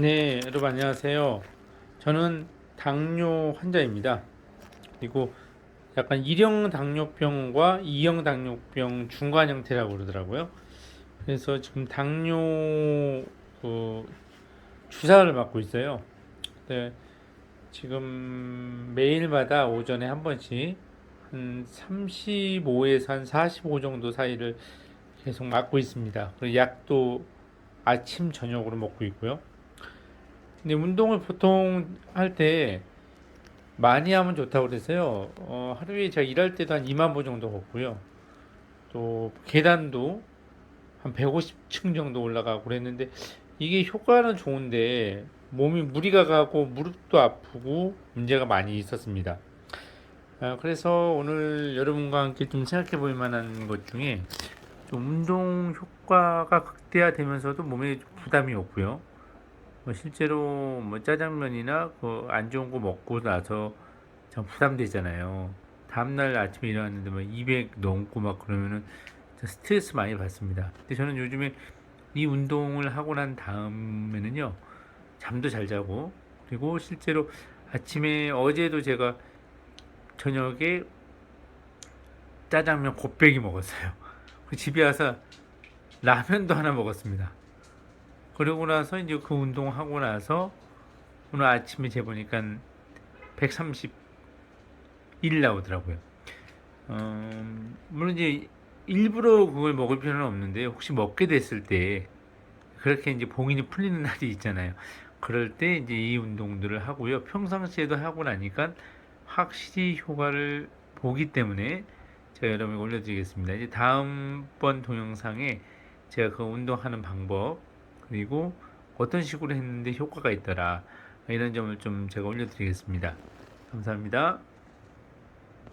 네, 여러분 안녕하세요. 저는 당뇨 환자입니다. 그리고 약간 1형 당뇨병과 2형 당뇨병 중간 형태라고 그러더라고요. 그래서 지금 당뇨 그 주사를 맞고 있어요. 네, 지금 매일마다 오전에 한 번씩 한 35에서 한 45 정도 사이를 계속 맞고 있습니다. 그리고 약도 아침 저녁으로 먹고 있고요. 근데 운동을 보통 할 때 많이 하면 좋다고 그래서요. 어, 하루에 제가 일할 때도 한 2만 보 정도 걷고요. 또 계단도 한 150층 정도 올라가고 그랬는데 이게 효과는 좋은데 몸이 무리가 가고 무릎도 아프고 문제가 많이 있었습니다. 아, 그래서 오늘 여러분과 함께 좀 생각해 볼 만한 것 중에 좀 운동 효과가 극대화되면서도 몸에 부담이 없고요. 뭐 실제로 뭐 짜장면이나 그 안 좋은 거 먹고 나서 참 부담되잖아요. 다음날 아침에 일어났는데 막 200 넘고 막 그러면은 스트레스 많이 받습니다. 근데 저는 요즘에 이 운동을 하고 난 다음에는요 잠도 잘 자고 그리고 실제로 아침에 어제도 제가 저녁에 짜장면 곱빼기 먹었어요. 그 집에 와서 라면도 하나 먹었습니다. 그러고 나서 이제 그 운동하고 나서 오늘 아침에 재보니까 131 나오더라고요. 어, 물론 이제 일부러 그걸 먹을 필요는 없는데 혹시 먹게 됐을 때 그렇게 이제 봉인이 풀리는 날이 있잖아요. 그럴 때 이제 이 운동들을 하고요. 평상시에도 하고 나니까 확실히 효과를 보기 때문에 제가 여러분께 올려드리겠습니다. 이제 다음번 동영상에 제가 그 운동하는 방법 그리고 어떤 식으로 했는데 효과가 있더라 이런 점을 좀 제가 올려드리겠습니다. 감사합니다.